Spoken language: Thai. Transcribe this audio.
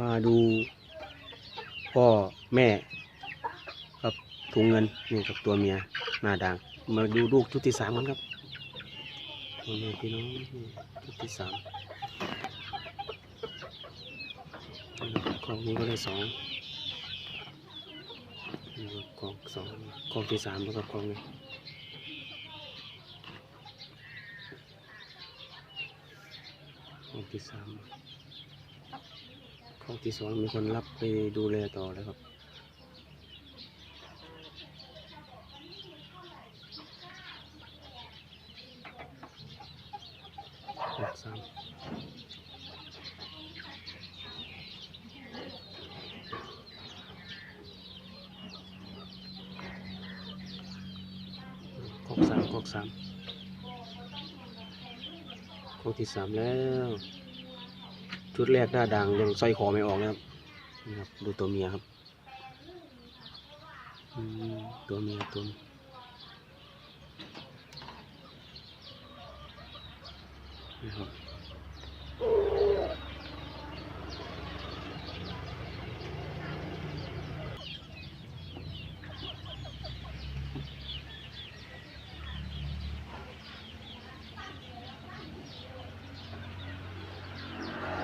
มาดูพ่อแม่ครับถุงเงินนี่กับตัวเมียหน้าด่าง มาดูลูกชุดที่สามกันครับตัวเมียพี่น้องชุดที่สามนี่กองนี้ก็ได้สองกองสองกองที่สามแล้วครับกองนี้กองที่สาม กล่องที่สองมีคนรับไปดูแลต่อแล้วครับหกสามหกสามหกสามข้อที่สามแล้ว ชุดแรกหน้าด่างยังสร้คอไม่ออกนะครับนี่ครับ ดูตัวเมียครับตัวเมียตัวนะครับ